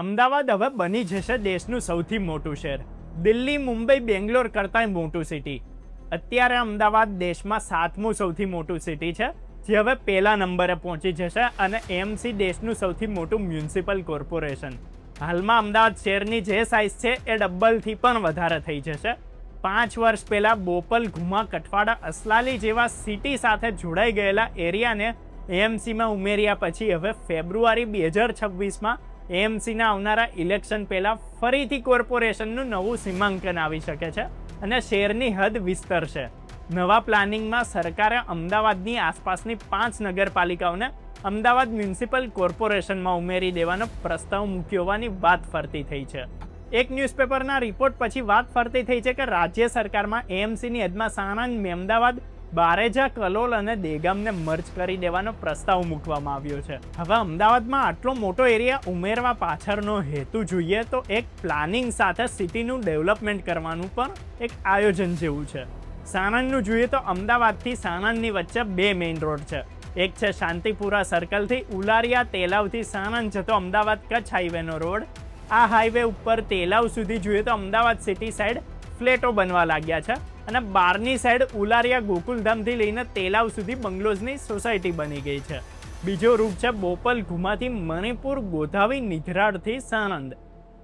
અમદાવાદ હવે બની જશે દેશનું સૌથી મોટું શહેર. દિલ્હી, મુંબઈ, બેંગ્લોર કરતાં મોટું સિટી અત્યારે અમદાવાદ દેશમાં સાતમું સૌથી મોટું સિટી છે, જે હવે પહેલા નંબરે પહોંચી જશે અને એમસી દેશનું સૌથી મોટું મ્યુનિસિપલ કોર્પોરેશન. હાલમાં અમદાવાદ શહેરની જે સાઇઝ છે એ ડબલથી પણ વધારે થઈ જશે. પાંચ વર્ષ પહેલાં બોપલ, ઘુમા, કઠવાડા, અસલાલી જેવા સિટી સાથે જોડાઈ ગયેલા એરિયાને એએમસીમાં ઉમેર્યા પછી હવે ફેબ્રુઆરી બે હજાર છવ્વીસમાં એએમસીના આવનારા ઇલેક્શન પહેલાં ફરીથી કોર્પોરેશનનું નવું સીમાંકન આવી શકે છે અને શેરની હદ વિસ્તરશે નવા પ્લાનિંગમાં સરકારે અમદાવાદની આસપાસની પાંચ નગરપાલિકાઓને અમદાવાદ મ્યુનિસિપલ કોર્પોરેશનમાં ઉમેરી દેવાનો પ્રસ્તાવ મૂક્યો હોવાની વાત ફરતી થઈ છે. એક ન્યૂઝપેપરના રિપોર્ટ પછી વાત ફરતી થઈ છે કે રાજ્ય સરકારમાં એએમસીની હદમાં સાણંદ મેમદાવાદ બારેજા, કલોલ અને દેગામને મર્જ કરી દેવાનો પ્રસ્તાવ મૂકવામાં આવ્યો છે. હવે અમદાવાદમાં આટલો મોટો એરિયા ઉમેરવા પાછળનો હેતુ જોઈએ તો એક પ્લાનિંગ સાથે સિટીનું ડેવલપમેન્ટ કરવાનું પણ એક આયોજન જેવું છે. સાણંદનું જોઈએ તો અમદાવાદથી સાણંદની વચ્ચે બે મેઇન રોડ છે. એક છે શાંતિપુરા સર્કલથી ઉલારિયા, તેલાવથી સાણંદ જતો અમદાવાદ કચ્છ હાઈવેનો રોડ. આ હાઈવે ઉપર તેલાવ સુધી જોઈએ તો અમદાવાદ સિટી સાઈડ ફ્લેટો બનવા લાગ્યા છે. અને બારની સાઈડ ઉલારિયા ગોકુલધામથી લઈને તેલાવ સુધી બંગલોઝની સોસાયટી બની ગઈ છે. બીજો રૂટ છે બોપલ ઘુમાથી મણિપુર ગોધાવી નિધરાડથી સાણંદ.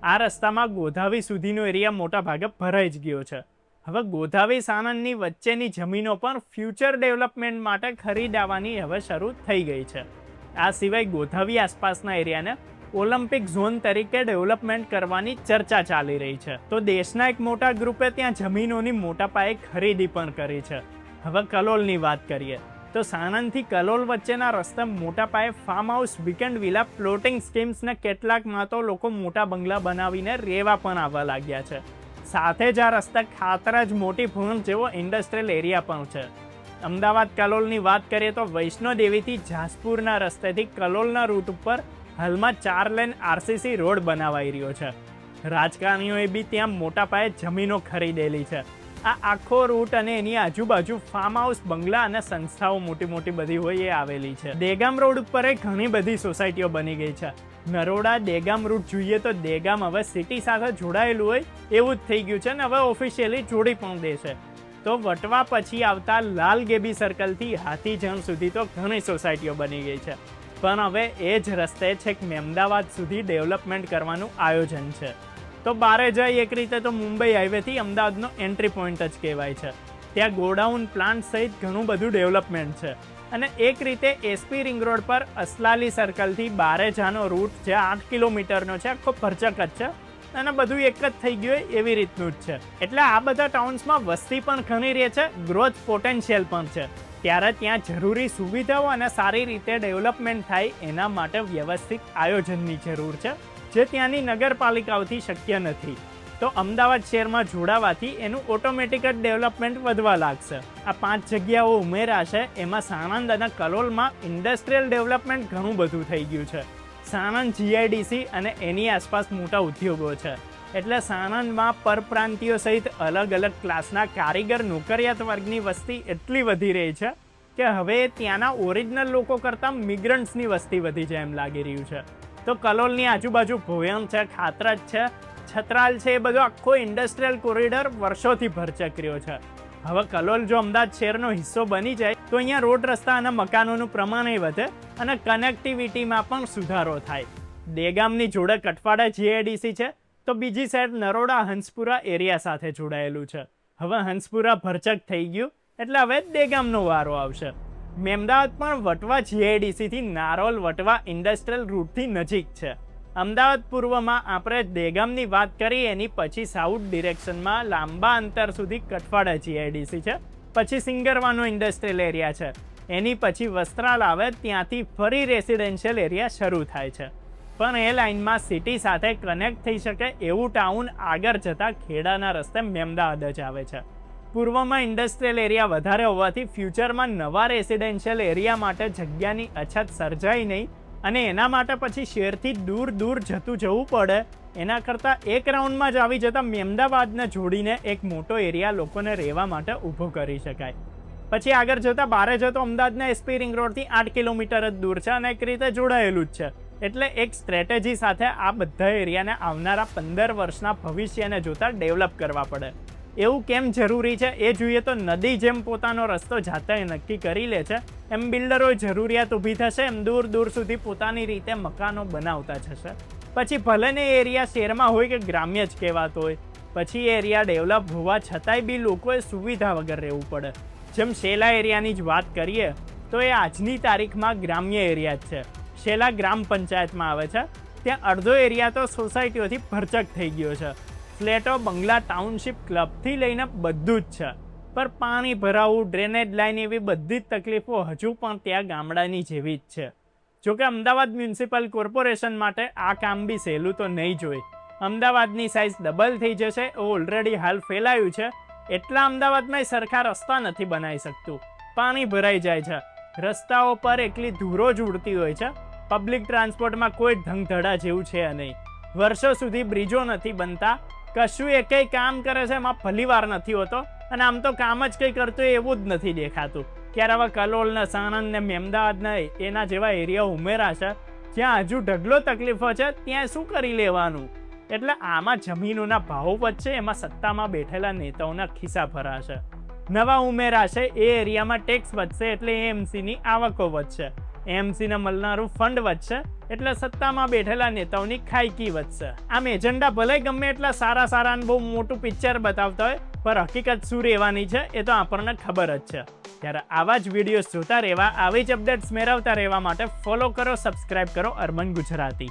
આ રસ્તામાં ગોધાવી સુધીનો એરિયા મોટા ભાગે ભરાઈ જ ગયો છે. હવે ગોધાવી સાણંદની વચ્ચેની જમીનો પણ ફ્યુચર ડેવલપમેન્ટ માટે ખરીદાવાની હવે શરૂ થઈ ગઈ છે. આ સિવાય ગોધાવી આસપાસના એરિયાને ઓલિમ્પિક ઝોન તરીકે ડેવલપમેન્ટ કરવાની ચર્ચા ચાલી રહી છે. તો દેશના એક મોટા ગ્રુપે ત્યાં જમીનોની મોટા પાયે ખરીદી પણ કરી છે. હવે કલોલની વાત કરીએ, તો સાણંદથી કલોલ વચ્ચેના રસ્તે મોટા પાયે farm house weekend villa floating સ્કીમ્સને કેટલાકમાં તો લોકો મોટા બંગલા બનાવીને રહેવા પણ આવવા લાગ્યા છે. સાથે જ આ રસ્તા ખાતરજ મોટી ફોન જેવો ઇન્ડસ્ટ્રીયલ એરિયા પણ છે. અમદાવાદ કલોલની વાત કરીએ તો વૈષ્ણોદેવીથી જાસપુરના રસ્તેથી કલોલના રૂટ ઉપર હાલમાં ચાર લેન આરસીસી રોડ બનાવાઈ રહ્યો છે. રાજકારણીઓએ બી ત્યાં મોટા પાયે જમીનો ખરીદેલી છે. આ આખો રૂટ અને એની આજુબાજુ ફાર્મ હાઉસ બંગલા અને સંસ્થાઓ મોટી મોટી બધી હોય એ આવેલી છે. દેગામ રોડ ઉપર એ ઘણી બધી સોસાયટીઓ બની ગઈ છે. નરોડા, દેગામ રૂટ જોઈએ તો દેગામ હવે સિટી સાથે જોડાયેલું હોય એવું જ થઈ ગયું છે ને હવે ઓફિશિયલી જોડી પણ દેશે તો વટવા પછી આવતા લાલ ગેબી સર્કલથી હાથીજણ સુધી તો ઘણી સોસાયટીઓ બની ગઈ છે. પણ હવે એ જ રસ્તે છેક મેમદાવાદ સુધી ડેવલપમેન્ટ કરવાનું આયોજન છે. તો બારે જાય એક રીતે તો મુંબઈ હાઈવેથી અમદાવાદનો એન્ટ્રી પોઈન્ટ જ કહેવાય છે. ત્યાં ગોડાઉન પ્લાન્ટ સહિત ઘણું બધું ડેવલપમેન્ટ છે. અને એક રીતે એસપી રિંગ રોડ પર અસલાલી સર્કલથી બારેજાનો રૂટ જે આઠ કિલોમીટરનો છે, આખો ભરચક જ છે. અને બધું એક જ થઈ ગયું એવી રીતનું જ છે. એટલે આ બધા ટાઉન્સમાં વસ્તી પણ ઘણી રહે છે ગ્રોથ પોટેન્શિયલ પણ છે. ત્યારે ત્યાં જરૂરી સુવિધાઓ અને સારી રીતે ડેવલપમેન્ટ થાય એના માટે વ્યવસ્થિત આયોજનની જરૂર છે, જે ત્યાંની નગરપાલિકાઓથી શક્ય નથી. તો અમદાવાદ શહેરમાં જોડાવાથી એનું ઓટોમેટિક જ ડેવલપમેન્ટ વધવા લાગશે. આ પાંચ જગ્યાઓ ઉમેરાશે, એમાં સાણંદ અને કલોલમાં ઇન્ડસ્ટ્રીયલ ડેવલપમેન્ટ ઘણું બધું થઈ ગયું છે. સાણંદ જીઆઈડીસી અને એની આસપાસ મોટા ઉદ્યોગો છે. એટલે સાણંદમાં પરપ્રાંતિયો સહિત અલગ અલગ ક્લાસના કારીગર નોકરિયાત વર્ગની વસ્તી એટલી વધી રહી છે કે હવે ત્યાંના ઓરિજિનલ લોકો કરતાં મિગ્રન્ટ્સની વસ્તી વધી છે એમ લાગી રહ્યું છે. તો કલોલની આજુબાજુ ભોયણ છે, ખાતરજ છે, છત્રાલ છે, એ બધો આખો ઇન્ડસ્ટ્રીયલ કોરિડોર વર્ષોથી ભરચક છે. હવે કલોલ જો અમદાવાદ શહેરનો હિસ્સો બની જાય, તો અહીંયા રોડ રસ્તા અને મકાનોનું પ્રમાણ વધે અને કનેક્ટિવિટીમાં પણ સુધારો થાય. દેગામની જોડે કટવાડા જીઆઈડીસી છે તો બીજી સાઈડ નરોડા હંસપુરા એરિયા સાથે જોડાયેલું છે. હવે હંસપુરા ભરચક થઈ ગયું, એટલે હવે દેગામનો વારો આવશે. મેમદાવાદ પણ વટવા જીઆઈડીસીથી નારોલ વટવા ઇન્ડસ્ટ્રીયલ રૂટથી નજીક છે. અમદાવાદ પૂર્વમાં આપણે દેગામની વાત કરી, એની પછી સાઉથ ડિરેક્શનમાં લાંબા અંતર સુધી કઠવાડા જીઆઈડીસી છે, પછી સિંગરવાનો ઇન્ડસ્ટ્રીયલ એરિયા છે. એની પછી વસ્ત્રાલ આવે, ત્યાંથી ફરી રેસિડેન્શિયલ એરિયા શરૂ થાય છે. પણ એ લાઇનમાં સિટી સાથે કનેક્ટ થઈ શકે એવું ટાઉન આગળ જતાં ખેડાના રસ્તે મેમદાવાદ જ આવે છે. પૂર્વમાં ઇન્ડસ્ટ્રીયલ એરિયા વધારે હોવાથી ફ્યુચરમાં નવા રેસિડેન્શિયલ એરિયા માટે જગ્યાની અછત સર્જાય નહીં અને એના માટે પછી શહેરથી દૂર દૂર જતું જવું પડે. એના કરતાં એક રાઉન્ડમાં જ આવી જતાં મેમદાવાદને જોડીને એક મોટો એરિયા લોકોને રહેવા માટે ઊભો કરી શકાય. પછી આગળ જતાં બારે જતો અમદાવાદના એસપી રિંગ રોડથી આઠ કિલોમીટર જ દૂર છે અને એક રીતે જોડાયેલું જ છે. એટલે એક સ્ટ્રેટેજી સાથે આ બધા એરિયાને આવનારા પંદર વર્ષના ભવિષ્યને જોતાં ડેવલપ કરવા પડે. એવું કેમ જરૂરી છે? એ જોઈએ તો નદી જેમ પોતાનો રસ્તો જાતે નક્કી કરી લે છે, એમ બિલ્ડરો જરૂરિયાત ઊભી થશે, એમ દૂર દૂર સુધી પોતાની રીતે મકાનો બનાવતા જશે. પછી ભલે ને એ એરિયા શહેરમાં હોય કે ગ્રામ્ય જ કહેવાતો હોય, પછી એરિયા ડેવલપ હોવા છતાંય બી લોકોએ સુવિધા વગર રહેવું પડે. જેમ શેલા એરિયાની જ વાત કરીએ, તો એ આજની તારીખમાં ગ્રામ્ય એરિયા જ છે. શેલા ગ્રામ પંચાયતમાં આવે છે. ત્યાં અડધો એરિયા તો સોસાયટીઓથી ભરચક થઈ ગયો છે. ફ્લેટો બંગલા ટાઉનશીપ ક્લબથી લઈને બધું જ છે. પર પાણી ભરાવું, ડ્રેનેજ લાઈન એવી બધી જ તકલીફો હજુ પણ ત્યાં ગામડાની જેવી જ છે. જોકે અમદાવાદ મ્યુનિસિપલ કોર્પોરેશન માટે આ કામ બી સહેલું તો નહીં જોઈ. અમદાવાદની સાઇઝ ડબલ થઈ જશે એવું ઓલરેડી હાલ ફેલાયું છે. એટલા અમદાવાદમાં સરખા રસ્તા નથી બનાવી શકતું. પાણી ભરાઈ જાય છે. રસ્તાઓ પર એકલી ધૂરો જ ઉડતી હોય છે. પબ્લિક ટ્રાન્સપોર્ટમાં કોઈ ધંગધડા જેવું છે નહીં. વર્ષો સુધી બ્રિજો નથી બનતા. કશું એકેય કામ કરે છે એમાં ફલીવાર નથી હોતો. અને આમ તો કામ જ કંઈ કરતું એવું જ નથી દેખાતું. ત્યારે હવે કલોલને સાણંદ ને મેમદાવાદને એના જેવા એરિયા ઉમેરા છે, જ્યાં હજુ ઢગલો તકલીફો છે, ત્યાં શું કરી લેવાનું? એટલે આમાં જમીનોના ભાવો વધશે, એમાં સત્તામાં બેઠેલા નેતાઓના ખિસ્સા ભરાશે. નવા ઉમેરાશે એ એરિયામાં ટેક્સ વધશે એટલે એએમસીની આવકો વધશે. એએમસીને મળનારું ફંડ વધશે એટલે સત્તામાં બેઠેલા નેતાઓની ખાયકી વધશે. આમ એજન્ડા ભલે ગમે એટલા સારા સારા અને બહુ મોટું પિક્ચર બતાવતા હોય, પર હકીકત શું રહેવાની છે એ તો આપણને ખબર જ છે. ત્યારે આવા જ વિડીયોઝ જોતા રહેવા, આવી જ અપડેટ્સ મેળવતા રહેવા માટે ફોલો કરો સબસ્ક્રાઇબ કરો, અર્બન ગુજરાતી.